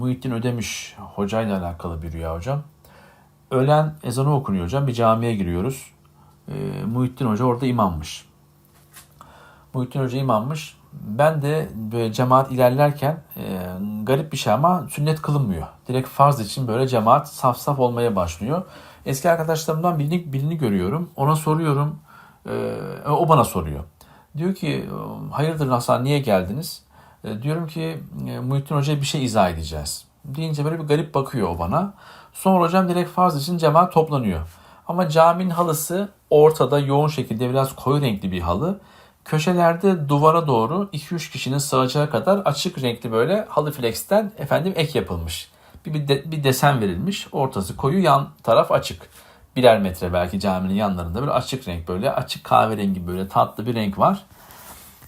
Muhittin Ödemiş hocayla alakalı bir rüya hocam. Öğlen ezanı okunuyor hocam. Bir camiye giriyoruz. E, Muhittin Hoca orada imammış. Muhittin Hoca imammış. Ben de böyle cemaat ilerlerken e, garip bir şey ama sünnet kılınmıyor. Direkt farz için böyle cemaat saf saf olmaya başlıyor. Eski arkadaşlarımdan birini, birini görüyorum. Ona soruyorum. E, o bana soruyor. Diyor ki hayırdır Hasan niye geldiniz? E, diyorum ki e, Muhittin Hoca'ya bir şey izah edeceğiz. Deyince böyle bir garip bakıyor o bana. Sonra hocam direkt farz için cemaat toplanıyor. Ama caminin halısı ortada yoğun şekilde biraz koyu renkli bir halı. Köşelerde duvara doğru 2-3 kişinin sığacağı kadar açık renkli böyle halı flexten efendim ek yapılmış. Bir, bir, de, bir desen verilmiş. Ortası koyu yan taraf açık. Birer metre belki caminin yanlarında böyle açık renk böyle açık kahverengi böyle tatlı bir renk var.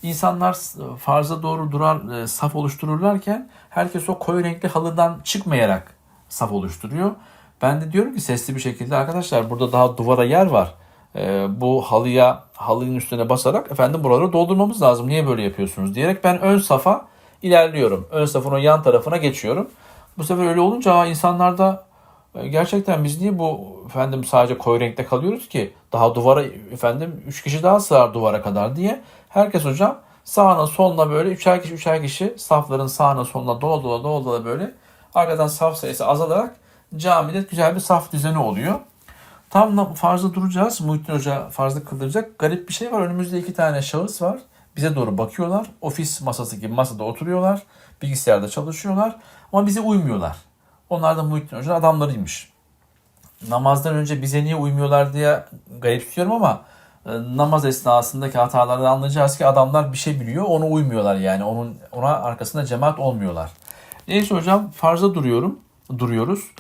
İnsanlar farza doğru durar saf oluştururlarken herkes o koyu renkli halıdan çıkmayarak saf oluşturuyor. Ben de diyorum ki sesli bir şekilde arkadaşlar burada daha duvara yer var. Ee, bu halıya halının üstüne basarak efendim buraları doldurmamız lazım. Niye böyle yapıyorsunuz diyerek ben ön safa ilerliyorum. Ön safın o yan tarafına geçiyorum. Bu sefer öyle olunca insanlarda gerçekten biz niye bu efendim sadece koyu renkte kalıyoruz ki daha duvara efendim 3 kişi daha sığar duvara kadar diye herkes hocam sağına soluna böyle üçer kişi üçer kişi safların sağına soluna dola dola dola dola böyle arkadan saf sayısı azalarak camide güzel bir saf düzeni oluyor. Tam farzda duracağız. Muhittin Hoca farzda kıldıracak. Garip bir şey var. Önümüzde iki tane şahıs var. Bize doğru bakıyorlar. Ofis masası gibi masada oturuyorlar. Bilgisayarda çalışıyorlar. Ama bize uymuyorlar. Onlar da Muhittin Hoca'nın adamlarıymış. Namazdan önce bize niye uymuyorlar diye garipsiyorum ama e, namaz esnasındaki hatalardan anlayacağız ki adamlar bir şey biliyor. Ona uymuyorlar yani. Onun ona arkasında cemaat olmuyorlar. Neyse hocam farza duruyorum. Duruyoruz.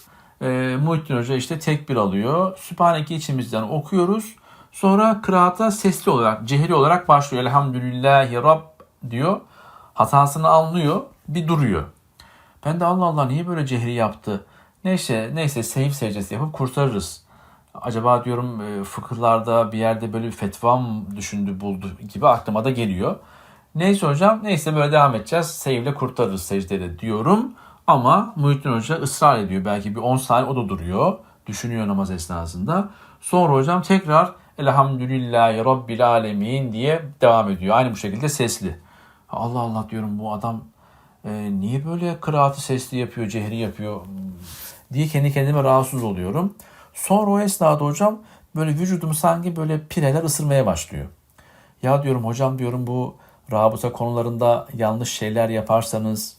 E, Muhittin Hoca işte tekbir alıyor. Sübhaneke içimizden okuyoruz. Sonra kıraata sesli olarak, cehri olarak başlıyor. Elhamdülillahi Rab diyor. Hatasını anlıyor. Bir duruyor. Ben de Allah Allah niye böyle cehri yaptı? Neyse neyse seyif secdesi yapıp kurtarırız. Acaba diyorum e, fıkıhlarda bir yerde böyle bir fetva mı düşündü buldu gibi aklıma da geliyor. Neyse hocam neyse böyle devam edeceğiz. Seyifle kurtarırız secdede diyorum. Ama Muhittin Hoca ısrar ediyor. Belki bir 10 saniye o da duruyor. Düşünüyor namaz esnasında. Sonra hocam tekrar Elhamdülillahi Rabbil Alemin diye devam ediyor. Aynı bu şekilde sesli. Allah Allah diyorum bu adam e, niye böyle kıraatı sesli yapıyor, cehri yapıyor diye kendi kendime rahatsız oluyorum. Sonra o esnada hocam böyle vücudumu sanki böyle pireler ısırmaya başlıyor. Ya diyorum hocam diyorum bu rabıta konularında yanlış şeyler yaparsanız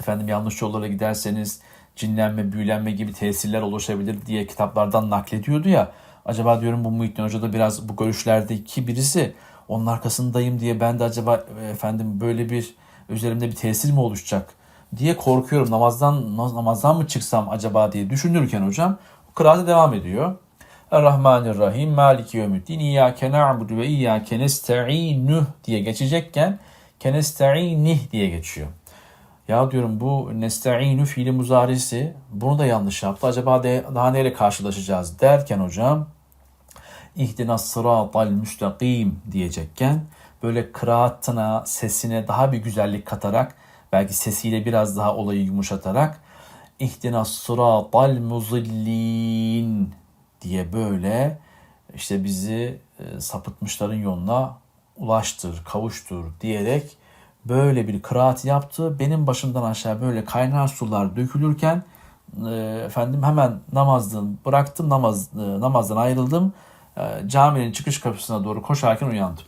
efendim yanlış yollara giderseniz cinlenme, büyülenme gibi tesirler oluşabilir diye kitaplardan naklediyordu ya. Acaba diyorum bu Muhittin Hoca da biraz bu görüşlerdeki birisi onun arkasındayım diye ben de acaba efendim böyle bir üzerimde bir tesir mi oluşacak diye korkuyorum. Namazdan namazdan mı çıksam acaba diye düşünürken hocam kıraate devam ediyor. Errahmanirrahim Maliki yevmiddin İyyâke na'budu ve iyyâke nesta'inuh diye geçecekken kenesta'inih diye geçiyor. Ya diyorum bu nesta'inu fiili muzarisi bunu da yanlış yaptı. Acaba de, daha neyle karşılaşacağız derken hocam ihdinas sıratal müstakim diyecekken böyle kıraatına, sesine daha bir güzellik katarak belki sesiyle biraz daha olayı yumuşatarak ihdinas sıratal muzillin diye böyle işte bizi e, sapıtmışların yoluna ulaştır, kavuştur diyerek böyle bir kıraat yaptı. Benim başımdan aşağı böyle kaynar sular dökülürken e, efendim hemen namazdan bıraktım namaz e, namazdan ayrıldım. Caminin çıkış kapısına doğru koşarken uyandım.